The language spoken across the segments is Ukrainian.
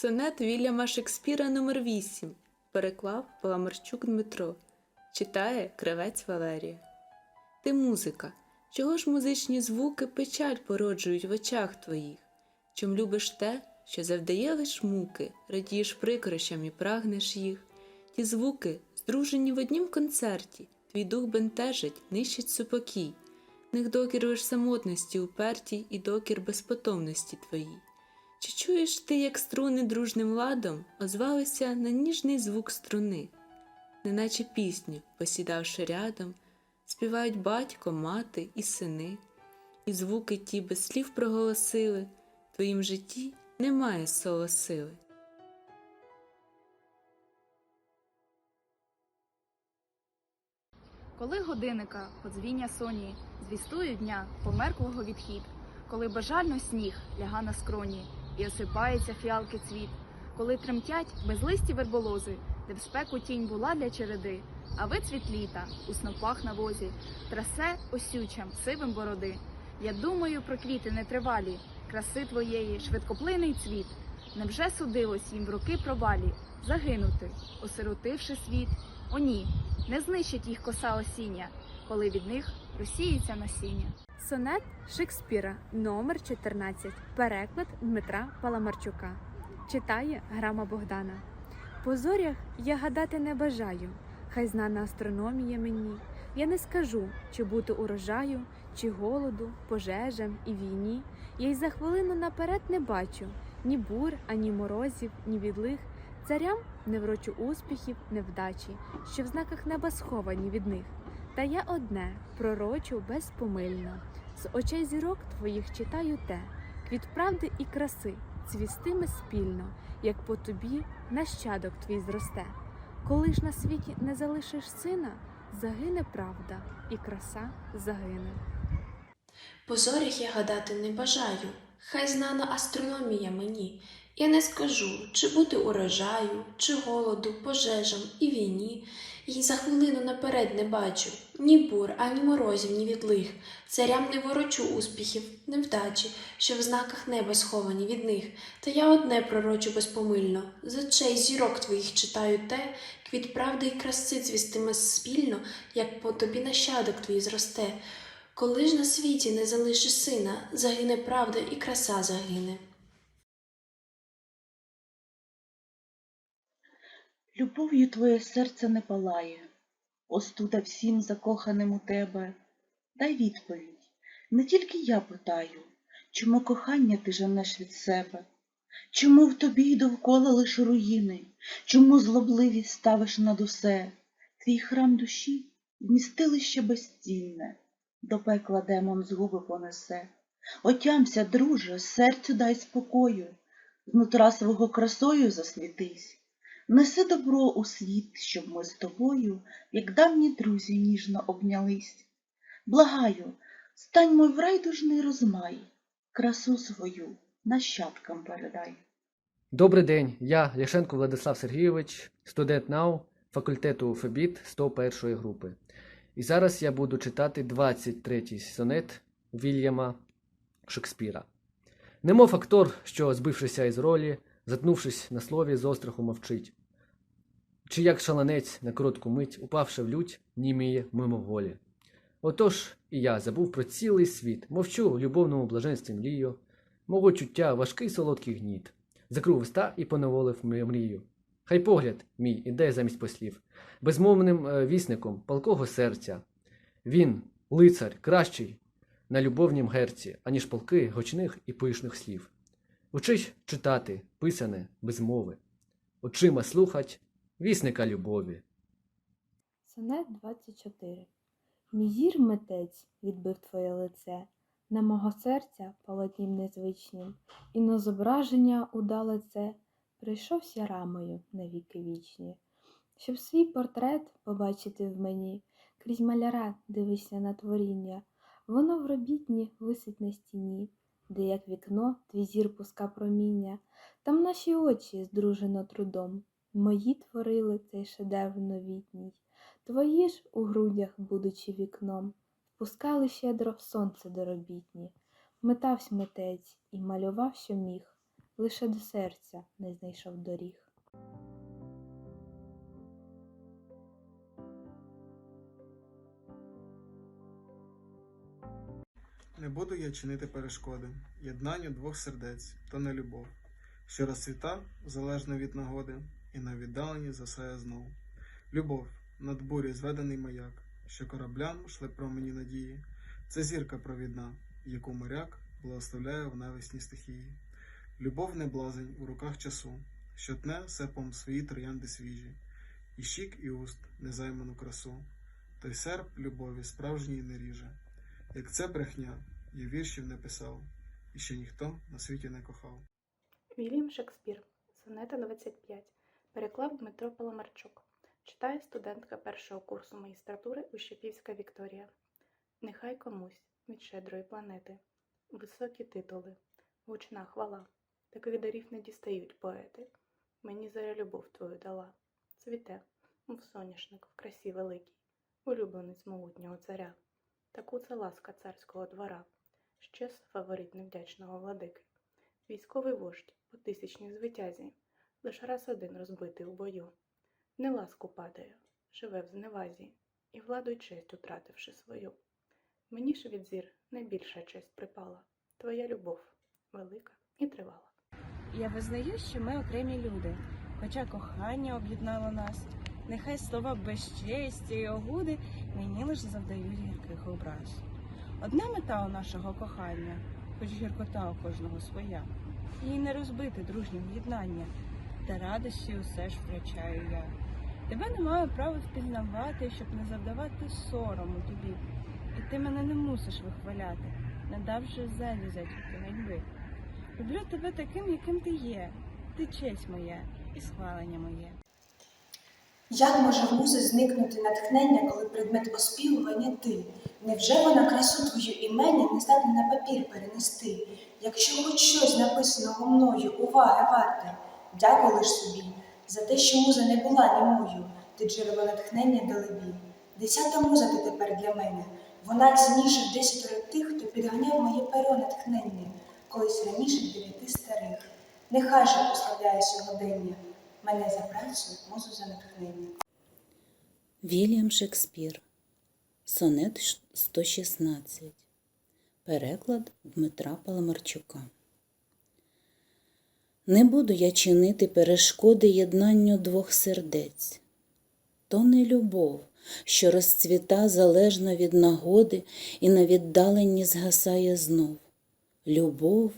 Сонет Вільяма Шекспіра номер 8 Переклав Паламарчук Дмитро. Читає Кривець Валерія. Ти музика. Чого ж музичні звуки печаль породжують в очах твоїх? Чом любиш те, що завдає лиш муки, радієш прикрощам і прагнеш їх? Ті звуки, здружені в однім концерті, твій дух бентежить, нищить супокій. Них докір самотності упертій і докір безпотомності твоїй. Чи чуєш ти, як струни дружним ладом озвалися на ніжний звук струни, неначе пісню, посідавши рядом, співають батько, мати і сини, і звуки ті без слів проголосили, твоїм житті немає соло сили. Коли годинника подзвіння соні звістують дня померклого відхід, коли бажально сніг ляга на скроні і осипається фіалки цвіт, коли тремтять безлисті верболози, де в спеку тінь була для череди, а вицвіт літа у снопах на возі трасе осючам сивим бороди. Я думаю про квіти нетривалі, краси твоєї, швидкоплинний цвіт. Невже судилось їм в роки провалі загинути, осиротивши світ? О ні, не знищить їх коса осіння, коли від них розсіється насіння. Сонет Шекспіра, номер 14, переклад Дмитра Паламарчука. Читає Грама Богдана. По зорях я гадати не бажаю, хай знана астрономія мені. Я не скажу, чи бути урожаю, чи голоду, пожежам і війні. Я й за хвилину наперед не бачу ні бур, ані морозів, ні відлих. Царям не врочу успіхів, невдачі, що в знаках неба сховані від них. Та я одне пророчу безпомильно, з очей зірок твоїх читаю те, квіт правди і краси цвістиме спільно, як по тобі нащадок твій зросте. Коли ж на світі не залишиш сина, загине правда, і краса загине. По зорях я гадати не бажаю, хай знана астрономія мені. Я не скажу, чи бути урожаю, чи голоду, пожежам і війні. І за хвилину наперед не бачу ні бур, ані морозів, ні відлих. Царям не ворочу успіхів, невдачі, що в знаках неба сховані від них. Та я одне пророчу безпомильно, з очей зірок твоїх читаю те, квіт правди і краси цвістиме спільно, як по тобі нащадок твій зросте. Коли ж на світі не залишиш сина, загине правда і краса загине. Любов'ю твоє серце не палає, остуда всім закоханим у тебе. Дай відповідь, не тільки я питаю, чому кохання ти женеш від себе, чому в тобі довкола лиш руїни, чому злобливість ставиш над усе, твій храм душі вмістилище безцінне, до пекла демон згуби понесе. Отямся, друже, серцю дай спокою, знутра свого красою засвітись. Неси добро у світ, щоб ми з тобою, як давні друзі, ніжно обнялись. Благаю, стань мой в райдужний розмай, красу свою нащадкам передай. Добрий день, я Ляшенко Владислав Сергійович, студент НАУ факультету ФЕБІТ 101 групи. І зараз я буду читати 23-й сонет Вільяма Шекспіра. Немов актор, що, збившися із ролі, затнувшись на слові, з остраху мовчить. Чи як шаланець на коротку мить, упавши в лють, німіє мимоволі. Отож і я забув про цілий світ, мовчу в любовному блаженстві млію, мого чуття важкий солодкий гніт, закрив уста і поневолив мрію. Хай погляд мій іде замість послів, безмовним е, вісником палкого серця. Він, лицар, кращий на любовнім герці, аніж полки гучних і пишних слів. Учись читати, писане без мови, очима слухать вісника любові. Сонет 24 Мій зір відбив твоє лице, на мого серця полотнім незвичнім, і на зображення удале це прийшовся рамою на віки вічні. Щоб свій портрет побачити в мені, крізь маляра дивися на творіння, воно в робітні висить на стіні, де як вікно твій зір пуска проміння, там наші очі здружено трудом, мої творили цей шедевр новітній. Твої ж у грудях, будучи вікном, впускали щедро сонце доробітні. Метавсь митець і малював, що міг, лише до серця не знайшов доріг. Не буду я чинити перешкоди, єднанню двох сердець, то не любов, що розцвіта залежно від нагоди, і на віддаленні засає знов. Любов, над бурі зведений маяк, що кораблям шле промені надії, це зірка провідна, яку моряк благословляє в навесні стихії. Любов не блазень у руках часу, що тне серпом свої троянди свіжі, і щік і уст незайману красу, той серп любові справжній не ріже. Як це брехня, я віршів не писав, і ще ніхто на світі не кохав. Вільям Шекспір, сонета 25, переклав Дмитро Паламарчук. Читає студентка першого курсу магістратури Ущепівська Вікторія. Нехай комусь від щедрої планети. Високі титули, гучна хвала. Таких дарів не дістають поети. Мені заря любов твою дала. Цвіте, мов соняшник в красі великій, улюбленець могутнього царя. Таку це ласка царського двора, щез фаворит невдячного владики. Військовий вождь по тисячній звитязі, лиш раз один розбитий у бою. Не ласку падає, живе в зневазі, і владу й честь утративши свою. Мені ж від зір найбільша честь припала, твоя любов велика і тривала. Я визнаю, що ми окремі люди, хоча кохання об'єднало нас. Нехай слова безчесті і огуди мені лише завдають гірких образ. Одна мета у нашого кохання, хоч гіркота у кожного своя, її не розбити дружнім єднання, та радості усе ж втрачаю я. Тебе не маю права впізнавати, щоб не завдавати сорому тобі. І ти мене не мусиш вихваляти, не давши зелі затівки ганьби. Люблю тебе таким, яким ти є. Ти честь моя і схвалення моє. Як може в зникнути натхнення, коли предмет оспівування ти? Невже вона красу твою імені не здатна на папір перенести? Якщо хоч щось написаного мною уваги варте, дякую лиш собі за те, що муза не була німою, ти джерело натхнення далебі. Десята муза ти тепер для мене, вона цінніша в тих, хто підганяв моє перо натхнення, колись раніше дев'яти старих. Нехай же прославляє сьогодення мене за працю, музу за натхнення. Вільям Шекспір. Сонет 116. Переклад Дмитра Паламарчука. Не буду я чинити перешкоди єднанню двох сердець. То не любов, що розцвіта залежно від нагоди і на віддаленні згасає знов. Любов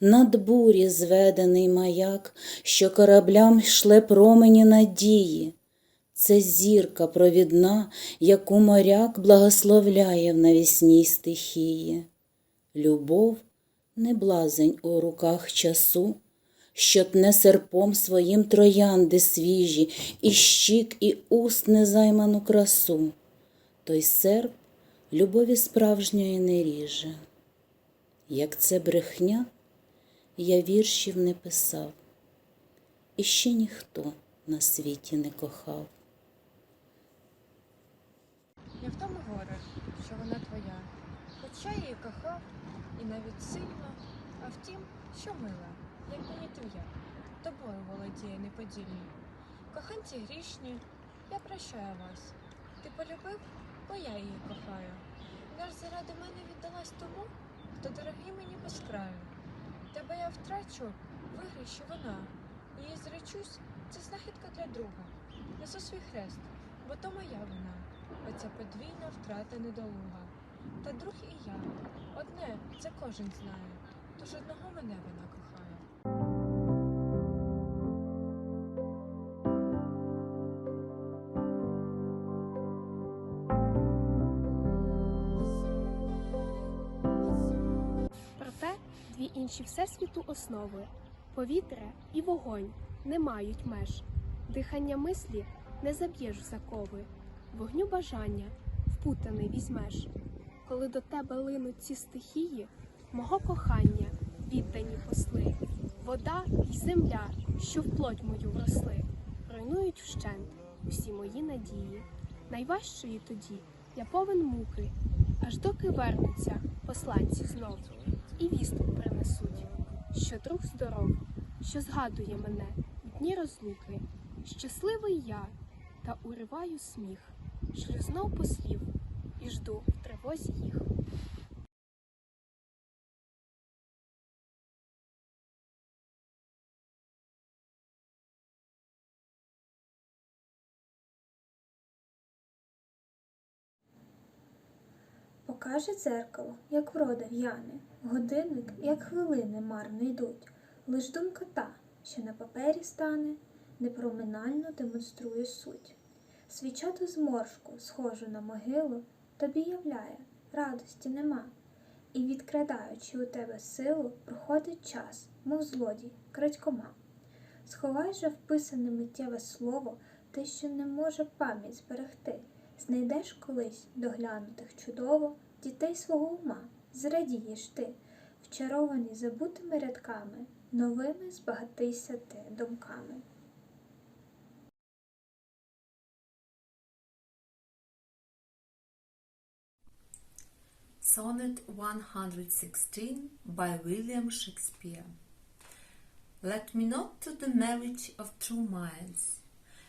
над бурі зведений маяк, що кораблям шле промені надії. Це зірка провідна, яку моряк благословляє в навісній стихії. Любов не блазень у руках часу, що тне серпом своїм троянди свіжі, і щік, і уст незайману красу. Той серп любові справжньої не ріже. Як це брехня, я віршів не писав, і ще ніхто на світі не кохав. Не в тому горе, що вона твоя, хоча її кохав, і навіть сильно, а втім, що мила, як мені твоя, тобою володіє неподільно. Коханці грішні, я прощаю вас. Ти полюбив, бо я її кохаю. Вона ж заради мене віддалась тому, хто дорогий мені безкраю. Тебе я втрачу, вигрішу вона. Її зречусь, це знахідка для друга. Несу свій хрест, бо то моя вина. Оця подвійна втрата недолуга. Та друг і я. Одне, це кожен знає. Тож одного мене вона інші всесвіту основи повітря і вогонь не мають меж. Дихання мислі не заб'єш закови, вогню бажання впутаний візьмеш. Коли до тебе линуть ці стихії, мого кохання віддані посли, вода й земля, що в плоть мою вросли, руйнують вщент усі мої надії. Найважчої тоді я повен муки, аж доки вернуться посланці знов і вістку принесуть, що друг здоров, що згадує мене в дні розлуки. Щасливий я, та уриваю сміх, шлю знов послів і жду в тривозі їх. Покаже дзеркало, як врода в'яне, годинник, як хвилини марно йдуть. Лиш думка та, що на папері стане, непроминально демонструє суть. Свіча ту зморшку, схожу на могилу, тобі являє, радості нема. І, відкрадаючи у тебе силу, проходить час, мов злодій, крадькома. Сховай же вписане миттєве слово, те, що не може пам'ять зберегти. Знайдеш колись доглянутих чудово дітей свого ума, зрадієш ти, вчарований забутими рядками, новими збагатися ти думками. Sonnet 116 by William Shakespeare. Let me not to the marriage of true minds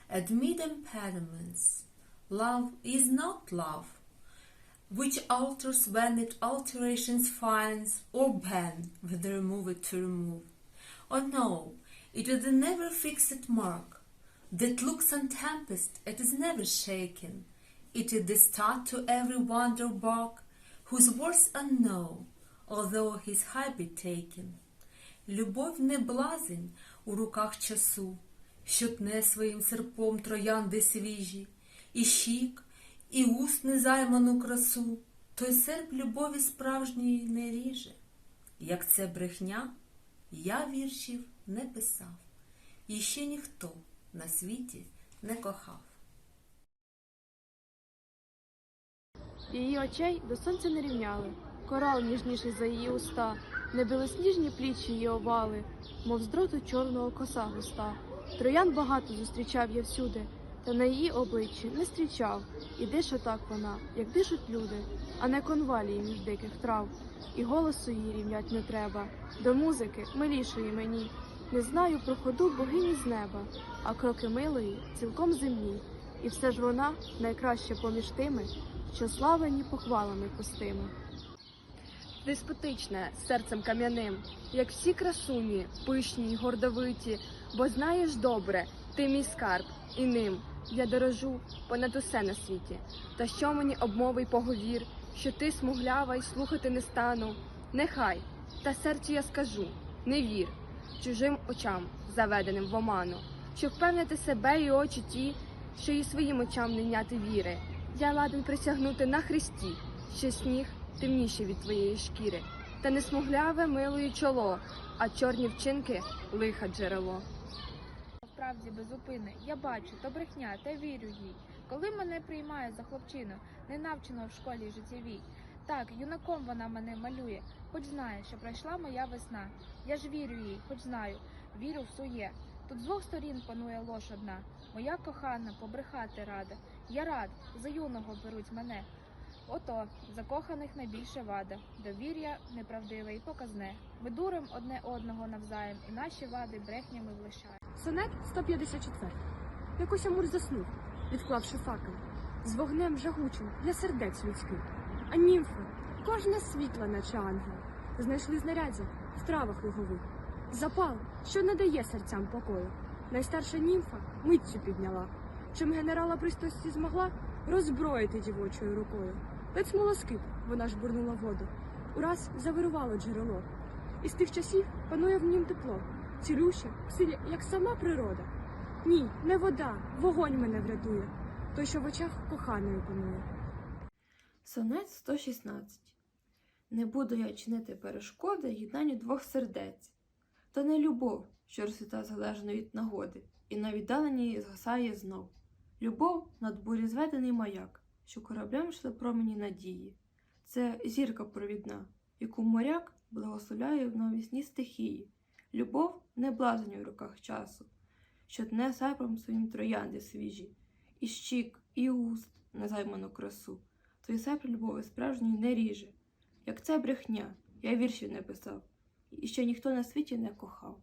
admit impediments. Love is not love, which alters when it alterations finds, or ban with the remover to remove. Oh no, it is a never fixed mark that looks on tempest, it is never shaken. It is the start to every wonder bark, whose words unknown, although his habit taken. Любов не блазень у руках часу, що тне своїм серпом троянди свіжі, і щік, і уст незайману красу, той серп любові справжньої не ріже. Як це брехня, я віршів не писав, і ще ніхто на світі не кохав. Її очей до сонця не рівняли, корал ніжніший за її уста, не білосніжні плічі її овали, мов з дроту чорного коса густа. Троян багато зустрічав я всюди, та на її обличчі не зустрічав, і дише так вона, як дишуть люди, а не конвалії між диких трав. І голосу її рівнять не треба, до музики милішої мені. Не знаю про ходу богині з неба, а кроки милої цілком земні. І все ж вона найкраща поміж тими, що славені похвалами пустими. Деспотичне серцем кам'яним, як всі красуні, пишні гордовиті, бо знаєш добре, ти мій скарб, і ним я дорожу понад усе на світі. Та що мені обмови й поговір, що ти смуглява й слухати не стану. Нехай, та серцю я скажу, не вір чужим очам, заведеним в оману, щоб впевнити себе і очі ті, що і своїм очам не вняти віри. Я ладен присягнути на хресті, що сніг темніший від твоєї шкіри, та не смугляве милої чоло, а чорні вчинки лиха джерело. Справді безупини, я бачу, то брехня, та вірю їй. Коли мене приймає за хлопчину, не навчено в школі життєвій. Так, юнаком вона мене малює, хоч знає, що пройшла моя весна. Я ж вірю їй, хоч знаю, вірю в своє. Тут з двох сторін панує лож одна. Моя кохана побрехати рада. Я рад, за юного беруть мене. Ото закоханих найбільше вада, довір'я неправдиве і показне. Ми дурим одне одного навзаєм, і наші вади брехнями влишають. Сонет 154. Якось Амур заснув, відклавши факел, з вогнем жагучим для сердець людських. А німфи, кожна світла, наче ангел, знайшли знаряддя в травах лугових. Запал, що не дає серцям покою. Найстарша німфа миттю підняла. Чим генерала пристості змогла роззброїти дівочою рукою. Ледь смолоскип вона ж бурнула воду. Ураз завирувало джерело. І з тих часів панує в нім тепло, цілюще, силі, як сама природа. Ні, не вода, вогонь мене врятує, той, що в очах коханої панує. Сонет 116. Не буду я чинити перешкоди єднанню двох сердець. То не любов, що розсвіта залежно від нагоди, і на віддаленні згасає знов. Любов над бурі зведений маяк, що кораблем йшли промені надії. Це зірка провідна, яку моряк благословляє в новісні стихії. Любов не блазень у руках часу, що тне сайпом своїм троянди свіжі, і щік, і уст незайману красу. Твої сепрі любові справжньої не ріже. Як це брехня, я віршів не писав, і ще ніхто на світі не кохав.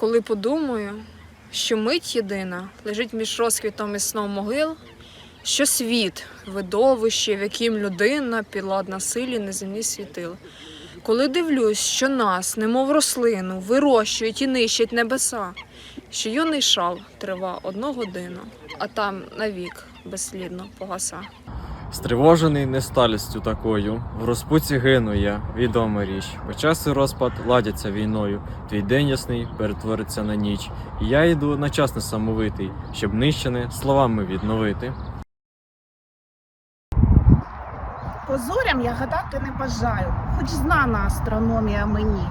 Коли подумаю, що мить єдина лежить між розквітом і сном могил, що світ видовище, в яким людина підладна силі неземні світил. Коли дивлюсь, що нас, немов рослину, вирощують і нищать небеса, що юний шал трива одну годину, а там навік безслідно погаса. Стривожений несталістю такою, в розпуці гину я, відома річ, бо час і розпад ладяться війною, твій день ясний перетвориться на ніч, і я йду на час несамовитий, щоб нищене словами відновити. По зорям я гадати не бажаю, хоч знана астрономія мені.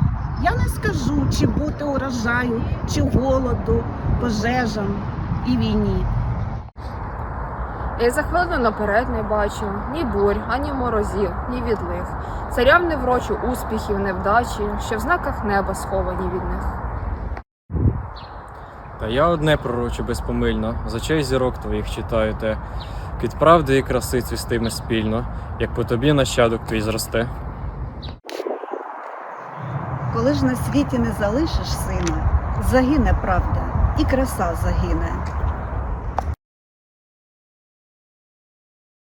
Я не скажу, чи бути урожаю, чи голоду, пожежам і війні. Я за хвилину наперед не бачу ні бурь, ані морозів, ні відлив. Царям не врочу успіхів, невдачі, що в знаках неба сховані від них. Та я одне пророчу безпомильно, з очей зірок твоїх читаю те, від правди і краси цвістиме спільно, як по тобі нащадок твій зросте. Коли ж на світі не залишиш сина, загине правда, і краса загине.